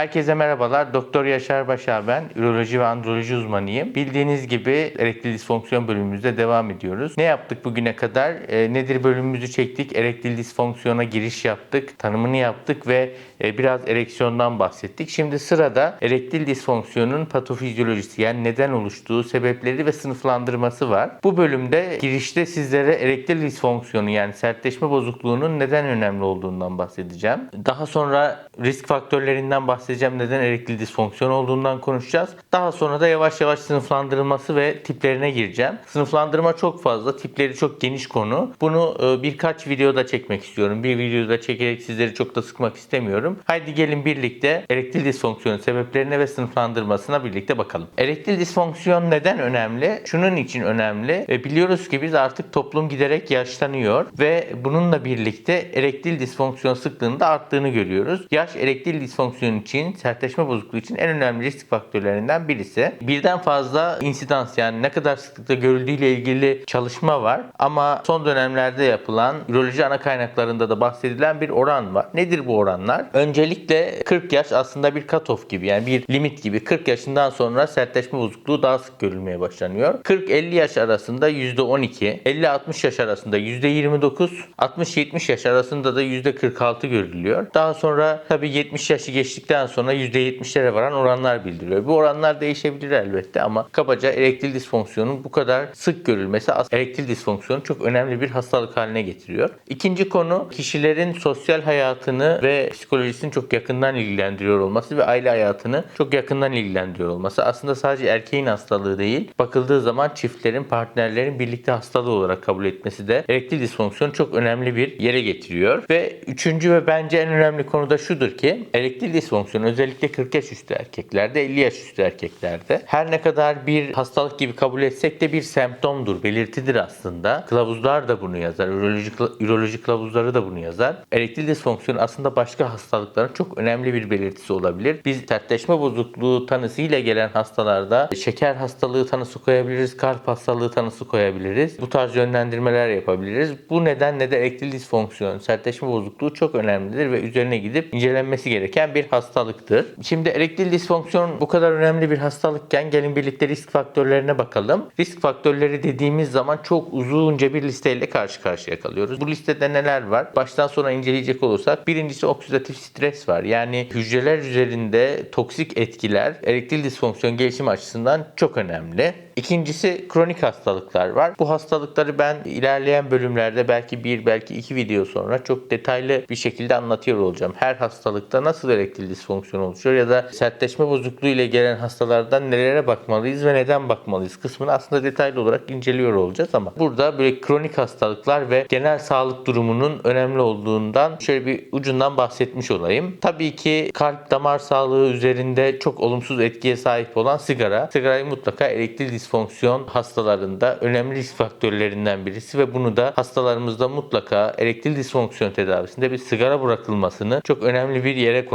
Herkese merhabalar. Doktor Yaşar Başar ben. Üroloji ve androloji uzmanıyım. Bildiğiniz gibi erektil disfonksiyon bölümümüzde devam ediyoruz. Ne yaptık bugüne kadar? E, nedir bölümümüzü çektik. Erektil disfonksiyona giriş yaptık. Tanımını yaptık ve e, biraz ereksiyondan bahsettik. Şimdi sırada erektil disfonksiyonun patofizyolojisi yani neden oluştuğu, sebepleri ve sınıflandırması var. Bu bölümde girişte sizlere erektil disfonksiyonu yani sertleşme bozukluğunun neden önemli olduğundan bahsedeceğim. Daha sonra risk faktörlerinden bahsedeceğim. Neden erektil disfonksiyon olduğundan konuşacağız. Daha sonra da yavaş yavaş sınıflandırılması ve tiplerine gireceğim. Sınıflandırma çok fazla, tipleri çok geniş konu. Bunu e, birkaç videoda çekmek istiyorum. Bir videoda çekerek sizleri çok da sıkmak istemiyorum. Haydi gelin birlikte erektil disfonksiyonun sebeplerine ve sınıflandırmasına birlikte bakalım. Erektil disfonksiyon neden önemli? Şunun için önemli. E, biliyoruz ki biz artık toplum giderek yaşlanıyor ve bununla birlikte erektil disfonksiyon sıklığının da arttığını görüyoruz. Yaş erektil disfonksiyon için, sertleşme bozukluğu için en önemli risk faktörlerinden birisi. Birden fazla insidans yani ne kadar sıklıkla görüldüğüyle ilgili çalışma var ama son dönemlerde yapılan üroloji ana kaynaklarında da bahsedilen bir oran var. Nedir bu oranlar? Öncelikle 40 yaş aslında bir cutoff gibi yani bir limit gibi. 40 yaşından sonra sertleşme bozukluğu daha sık görülmeye başlanıyor. 40-50 yaş arasında %12, 50-60 yaş arasında %29, 60-70 yaş arasında da %46 görülüyor. Daha sonra tabii 70 yaşı geçtikten sonra %70'lere varan oranlar bildiriyor. Bu oranlar değişebilir elbette ama kabaca erektil disfonksiyonun bu kadar sık görülmesi erektil disfonksiyonu çok önemli bir hastalık haline getiriyor. İkinci konu kişilerin sosyal hayatını ve psikolojisini çok yakından ilgilendiriyor olması ve aile hayatını çok yakından ilgilendiriyor olması. Aslında sadece erkeğin hastalığı değil, bakıldığı zaman çiftlerin, partnerlerin birlikte hastalığı olarak kabul etmesi de erektil disfonksiyonu çok önemli bir yere getiriyor. Ve üçüncü ve bence en önemli konu da şudur ki erektil disfonksiyon özellikle 40 yaş üstü erkeklerde, 50 yaş üstü erkeklerde her ne kadar bir hastalık gibi kabul etsek de bir semptomdur, belirtidir aslında. Kılavuzlar da bunu yazar, üroloji, üroloji kılavuzları da bunu yazar. Erektil disfonksiyon aslında başka hastalıkların çok önemli bir belirtisi olabilir. Biz sertleşme bozukluğu tanısıyla gelen hastalarda şeker hastalığı tanısı koyabiliriz, kalp hastalığı tanısı koyabiliriz. Bu tarz yönlendirmeler yapabiliriz. Bu nedenle de erektil disfonksiyon, sertleşme bozukluğu çok önemlidir ve üzerine gidip incelenmesi gereken bir hastalıktır. Şimdi erektil disfonksiyon bu kadar önemli bir hastalıkken gelin birlikte risk faktörlerine bakalım. Risk faktörleri dediğimiz zaman çok uzunca bir listeyle karşı karşıya kalıyoruz. Bu listede neler var? Baştan sona inceleyecek olursak birincisi oksidatif stres var. Yani hücreler üzerinde toksik etkiler erektil disfonksiyon gelişimi açısından çok önemli. İkincisi kronik hastalıklar var. Bu hastalıkları ben ilerleyen bölümlerde belki bir belki iki video sonra çok detaylı bir şekilde anlatıyor olacağım. Her hastalıkta nasıl erektil disfonksiyon oluşuyor ya da sertleşme bozukluğu ile gelen hastalardan nelere bakmalıyız ve neden bakmalıyız kısmını aslında detaylı olarak inceliyor olacağız ama burada böyle kronik hastalıklar ve genel sağlık durumunun önemli olduğundan şöyle bir ucundan bahsetmiş olayım. Tabii ki kalp damar sağlığı üzerinde çok olumsuz etkiye sahip olan sigara. Sigarayı mutlaka erektil disfonksiyon hastalarında önemli risk faktörlerinden birisi ve bunu da hastalarımızda mutlaka erektil disfonksiyon tedavisinde bir sigara bırakılmasını çok önemli bir yere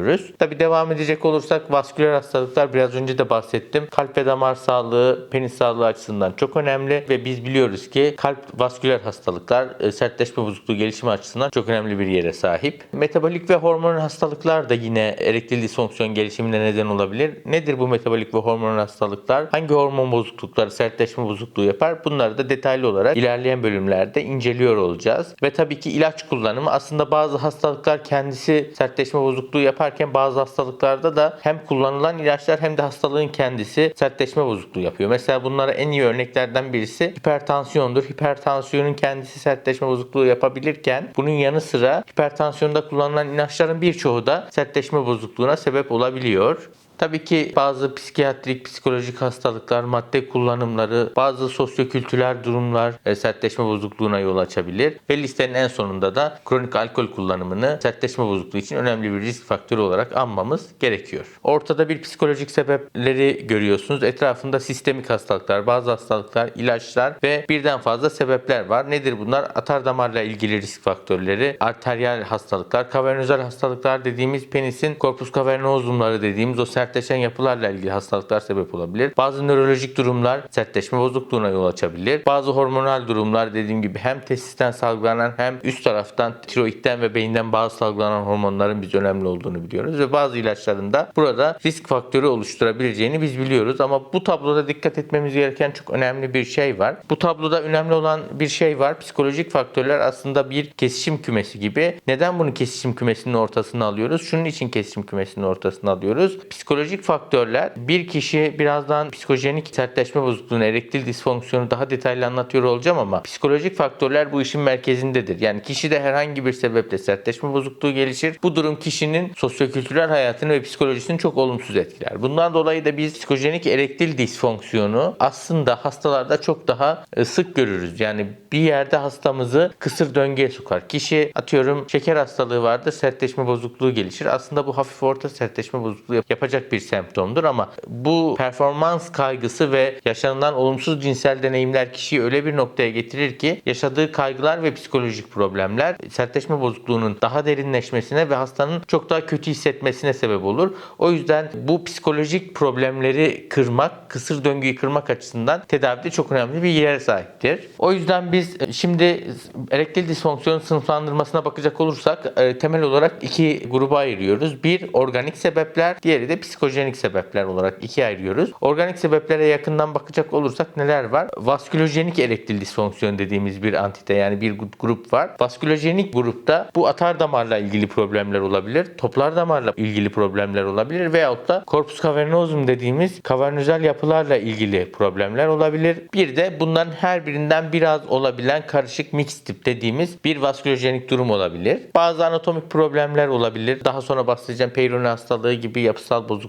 konumlandırıyoruz. Tabi devam edecek olursak vasküler hastalıklar biraz önce de bahsettim. Kalp ve damar sağlığı, penis sağlığı açısından çok önemli ve biz biliyoruz ki kalp vasküler hastalıklar e, sertleşme bozukluğu gelişimi açısından çok önemli bir yere sahip. Metabolik ve hormonal hastalıklar da yine erektil disfonksiyon gelişimine neden olabilir. Nedir bu metabolik ve hormonal hastalıklar? Hangi hormon bozuklukları sertleşme bozukluğu yapar? Bunları da detaylı olarak ilerleyen bölümlerde inceliyor olacağız. Ve tabii ki ilaç kullanımı aslında bazı hastalıklar kendisi sertleşme bozukluğu yaparken bazı hastalıklarda da hem kullanılan ilaçlar hem de hastalığın kendisi sertleşme bozukluğu yapıyor. Mesela bunlara en iyi örneklerden birisi hipertansiyondur. Hipertansiyonun kendisi sertleşme bozukluğu yapabilirken bunun yanı sıra hipertansiyonda kullanılan ilaçların birçoğu da sertleşme bozukluğuna sebep olabiliyor. Tabii ki bazı psikiyatrik, psikolojik hastalıklar, madde kullanımları, bazı sosyokültürel durumlar e, sertleşme bozukluğuna yol açabilir. Ve listenin en sonunda da kronik alkol kullanımını sertleşme bozukluğu için önemli bir risk faktörü olarak anmamız gerekiyor. Ortada bir psikolojik sebepleri görüyorsunuz. Etrafında sistemik hastalıklar, bazı hastalıklar, ilaçlar ve birden fazla sebepler var. Nedir bunlar? Atar damarla ilgili risk faktörleri, arteriyel hastalıklar, kavernözel hastalıklar dediğimiz penisin korpus kavernozumları dediğimiz o sert sertleşen yapılarla ilgili hastalıklar sebep olabilir. Bazı nörolojik durumlar sertleşme bozukluğuna yol açabilir. Bazı hormonal durumlar dediğim gibi hem tesisten salgılanan hem üst taraftan tiroidden ve beyinden bazı salgılanan hormonların biz önemli olduğunu biliyoruz ve bazı ilaçların da burada risk faktörü oluşturabileceğini biz biliyoruz ama bu tabloda dikkat etmemiz gereken çok önemli bir şey var. Bu tabloda önemli olan bir şey var. Psikolojik faktörler aslında bir kesişim kümesi gibi. Neden bunu kesişim kümesinin ortasına alıyoruz? Şunun için kesişim kümesinin ortasına alıyoruz. Psikolojik faktörler bir kişi birazdan psikojenik sertleşme bozukluğunu, erektil disfonksiyonu daha detaylı anlatıyor olacağım ama psikolojik faktörler bu işin merkezindedir. Yani kişide herhangi bir sebeple sertleşme bozukluğu gelişir. Bu durum kişinin sosyokültürel hayatını ve psikolojisini çok olumsuz etkiler. Bundan dolayı da biz psikojenik erektil disfonksiyonu aslında hastalarda çok daha e, sık görürüz. Yani bir yerde hastamızı kısır döngüye sokar. Kişi atıyorum şeker hastalığı vardır, sertleşme bozukluğu gelişir. Aslında bu hafif orta sertleşme bozukluğu yap- bir semptomdur ama bu performans kaygısı ve yaşanılan olumsuz cinsel deneyimler kişiyi öyle bir noktaya getirir ki yaşadığı kaygılar ve psikolojik problemler sertleşme bozukluğunun daha derinleşmesine ve hastanın çok daha kötü hissetmesine sebep olur. O yüzden bu psikolojik problemleri kırmak, kısır döngüyü kırmak açısından tedavide çok önemli bir yere sahiptir. O yüzden biz e, şimdi erektil disfonksiyon sınıflandırmasına bakacak olursak e, temel olarak iki gruba ayırıyoruz. Bir organik sebepler, diğeri de psikojenik sebepler olarak ikiye ayırıyoruz. Organik sebeplere yakından bakacak olursak neler var? Vaskülojenik erektil disfonksiyon dediğimiz bir antite yani bir grup var. Vaskülojenik grupta bu atar damarla ilgili problemler olabilir. Toplar damarla ilgili problemler olabilir veyahut da corpus cavernosum dediğimiz kavernözel yapılarla ilgili problemler olabilir. Bir de bunların her birinden biraz olabilen karışık mix tip dediğimiz bir vaskülojenik durum olabilir. Bazı anatomik problemler olabilir. Daha sonra bahsedeceğim Peyronie hastalığı gibi yapısal bozukluklar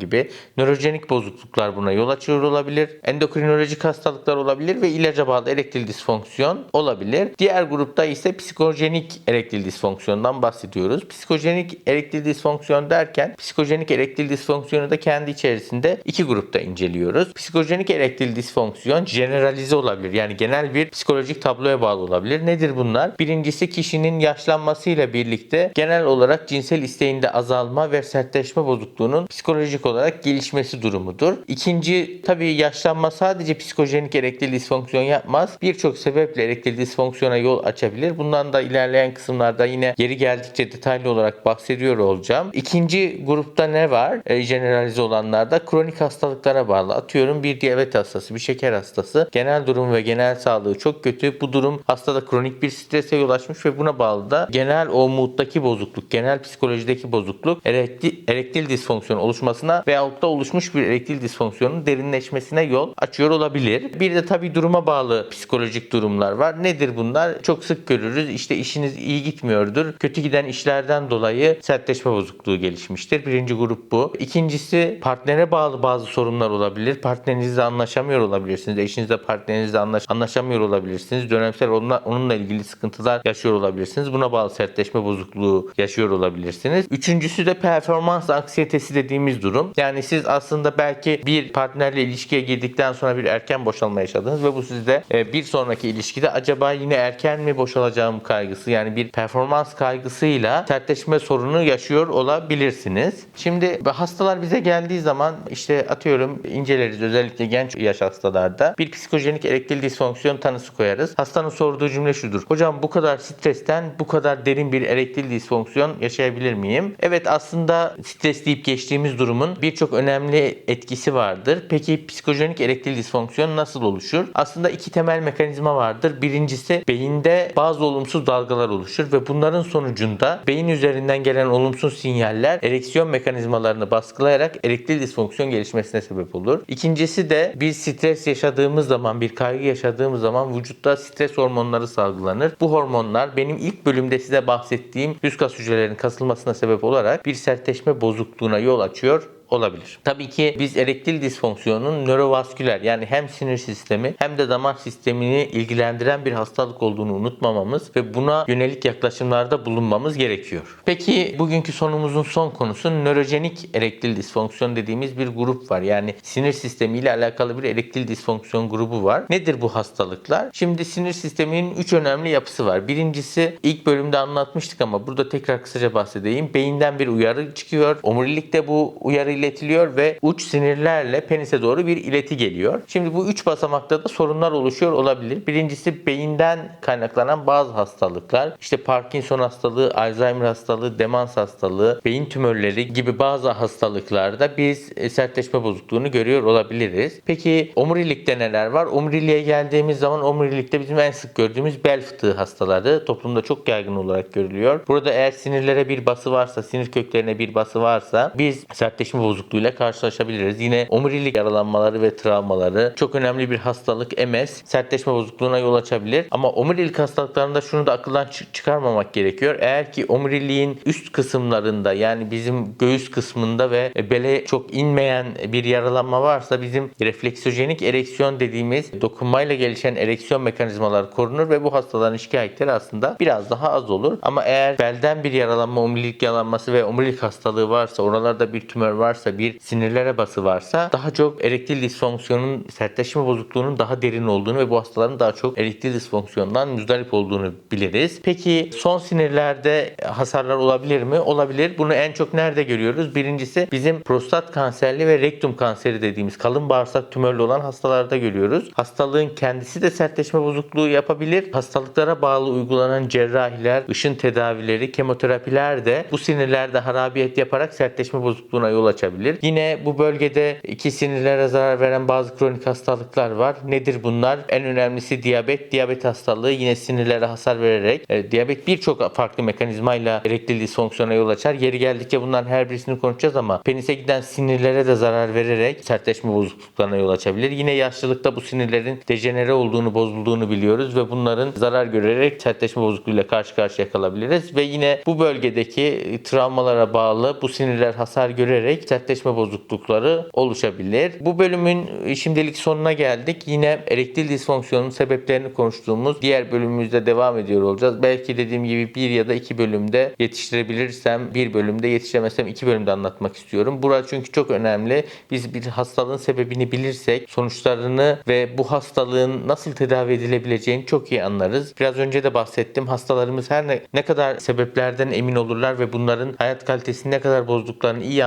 gibi nörojenik bozukluklar buna yol açıyor olabilir. Endokrinolojik hastalıklar olabilir ve ilaca bağlı erektil disfonksiyon olabilir. Diğer grupta ise psikojenik erektil disfonksiyondan bahsediyoruz. Psikojenik erektil disfonksiyon derken psikojenik erektil disfonksiyonu da kendi içerisinde iki grupta inceliyoruz. Psikojenik erektil disfonksiyon generalize olabilir. Yani genel bir psikolojik tabloya bağlı olabilir. Nedir bunlar? Birincisi kişinin yaşlanmasıyla birlikte genel olarak cinsel isteğinde azalma ve sertleşme bozukluğunun psikolojik olarak gelişmesi durumudur. İkinci tabii yaşlanma sadece psikojenik erektil disfonksiyon yapmaz. Birçok sebeple erektil disfonksiyona yol açabilir. Bundan da ilerleyen kısımlarda yine yeri geldikçe detaylı olarak bahsediyor olacağım. İkinci grupta ne var? E, generalize olanlarda kronik hastalıklara bağlı. Atıyorum bir diyabet hastası, bir şeker hastası. Genel durum ve genel sağlığı çok kötü. Bu durum hastada kronik bir strese yol açmış ve buna bağlı da genel o mooddaki bozukluk, genel psikolojideki bozukluk erektil, erektil disfonksiyon oluşmasına veyahut da oluşmuş bir erektil disfonksiyonun derinleşmesine yol açıyor olabilir. Bir de tabii duruma bağlı psikolojik durumlar var. Nedir bunlar? Çok sık görürüz. İşte işiniz iyi gitmiyordur. Kötü giden işlerden dolayı sertleşme bozukluğu gelişmiştir. Birinci grup bu. İkincisi partnere bağlı bazı sorunlar olabilir. Partnerinizle anlaşamıyor olabilirsiniz. Eşinizle partnerinizle anlaş anlaşamıyor olabilirsiniz. Dönemsel onunla, onunla ilgili sıkıntılar yaşıyor olabilirsiniz. Buna bağlı sertleşme bozukluğu yaşıyor olabilirsiniz. Üçüncüsü de performans anksiyetesi dediğimiz durum. Yani siz aslında belki bir partnerle ilişkiye girdikten sonra bir erken boşalma yaşadınız ve bu sizde e, bir sonraki ilişkide acaba yine erken mi boşalacağım kaygısı yani bir performans kaygısıyla sertleşme sorunu yaşıyor olabilirsiniz. Şimdi hastalar bize geldiği zaman işte atıyorum inceleriz özellikle genç yaş hastalarda bir psikojenik erektil disfonksiyon tanısı koyarız. Hastanın sorduğu cümle şudur. Hocam bu kadar stresten bu kadar derin bir erektil disfonksiyon yaşayabilir miyim? Evet aslında stres deyip geçtiğimiz durumun birçok önemli etkisi vardır. Peki psikojenik erektil disfonksiyon nasıl oluşur? Aslında iki temel mekanizma vardır. Birincisi beyinde bazı olumsuz dalgalar oluşur ve bunların sonucunda beyin üzerinden gelen olumsuz sinyaller ereksiyon mekanizmalarını baskılayarak erektil disfonksiyon gelişmesine sebep olur. İkincisi de bir stres yaşadığımız zaman, bir kaygı yaşadığımız zaman vücutta stres hormonları salgılanır. Bu hormonlar benim ilk bölümde size bahsettiğim yüz kas hücrelerinin kasılmasına sebep olarak bir sertleşme bozukluğuna yol açıyor olabilir. Tabii ki biz erektil disfonksiyonun nörovasküler yani hem sinir sistemi hem de damar sistemini ilgilendiren bir hastalık olduğunu unutmamamız ve buna yönelik yaklaşımlarda bulunmamız gerekiyor. Peki bugünkü sonumuzun son konusu nörojenik erektil disfonksiyon dediğimiz bir grup var. Yani sinir sistemi ile alakalı bir erektil disfonksiyon grubu var. Nedir bu hastalıklar? Şimdi sinir sisteminin 3 önemli yapısı var. Birincisi ilk bölümde anlatmıştık ama burada tekrar kısaca bahsedeyim. Beyinden bir uyarı çıkıyor. Omurilikte bu uyarıyla iletiliyor ve uç sinirlerle penise doğru bir ileti geliyor. Şimdi bu üç basamakta da sorunlar oluşuyor olabilir. Birincisi beyinden kaynaklanan bazı hastalıklar. İşte Parkinson hastalığı, Alzheimer hastalığı, demans hastalığı, beyin tümörleri gibi bazı hastalıklarda biz e, sertleşme bozukluğunu görüyor olabiliriz. Peki omurilikte neler var? Omuriliğe geldiğimiz zaman omurilikte bizim en sık gördüğümüz bel fıtığı hastaları toplumda çok yaygın olarak görülüyor. Burada eğer sinirlere bir bası varsa, sinir köklerine bir bası varsa biz sertleşme bozukluğuyla karşılaşabiliriz. Yine omurilik yaralanmaları ve travmaları çok önemli bir hastalık MS sertleşme bozukluğuna yol açabilir. Ama omurilik hastalıklarında şunu da akıldan çı- çıkarmamak gerekiyor. Eğer ki omuriliğin üst kısımlarında yani bizim göğüs kısmında ve bele çok inmeyen bir yaralanma varsa bizim refleksojenik ereksiyon dediğimiz dokunmayla gelişen ereksiyon mekanizmaları korunur ve bu hastaların şikayetleri aslında biraz daha az olur. Ama eğer belden bir yaralanma, omurilik yaralanması ve omurilik hastalığı varsa, oralarda bir tümör varsa, bir sinirlere bası varsa daha çok erektil disfonksiyonun, sertleşme bozukluğunun daha derin olduğunu ve bu hastaların daha çok erektil disfonksiyondan müzdarip olduğunu biliriz. Peki son sinirlerde hasarlar olabilir mi? Olabilir. Bunu en çok nerede görüyoruz? Birincisi bizim prostat kanserli ve rektum kanseri dediğimiz kalın bağırsak tümörlü olan hastalarda görüyoruz. Hastalığın kendisi de sertleşme bozukluğu yapabilir. Hastalıklara bağlı uygulanan cerrahiler, ışın tedavileri, kemoterapiler de bu sinirlerde harabiyet yaparak sertleşme bozukluğuna yol açabilir. Yine bu bölgede iki sinirlere zarar veren bazı kronik hastalıklar var. Nedir bunlar? En önemlisi diyabet. Diyabet hastalığı yine sinirlere hasar vererek e, diyabet birçok farklı mekanizmayla erektil disfonksiyona yol açar. Yeri geldikçe bunların her birisini konuşacağız ama penise giden sinirlere de zarar vererek sertleşme bozukluklarına yol açabilir. Yine yaşlılıkta bu sinirlerin dejenere olduğunu, bozulduğunu biliyoruz ve bunların zarar görerek sertleşme bozukluğuyla karşı karşıya kalabiliriz ve yine bu bölgedeki travmalara bağlı bu sinirler hasar görerek sertleşme bozuklukları oluşabilir. Bu bölümün şimdilik sonuna geldik. Yine erektil disfonksiyonun sebeplerini konuştuğumuz diğer bölümümüzde devam ediyor olacağız. Belki dediğim gibi bir ya da iki bölümde yetiştirebilirsem bir bölümde yetişemezsem iki bölümde anlatmak istiyorum. Burası çünkü çok önemli. Biz bir hastalığın sebebini bilirsek sonuçlarını ve bu hastalığın nasıl tedavi edilebileceğini çok iyi anlarız. Biraz önce de bahsettim. Hastalarımız her ne, ne kadar sebeplerden emin olurlar ve bunların hayat kalitesini ne kadar bozduklarını iyi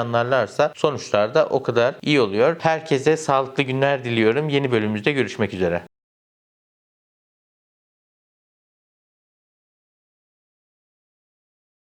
anlarlarsa sonuçlar da o kadar iyi oluyor. Herkese sağlıklı günler diliyorum. Yeni bölümümüzde görüşmek üzere.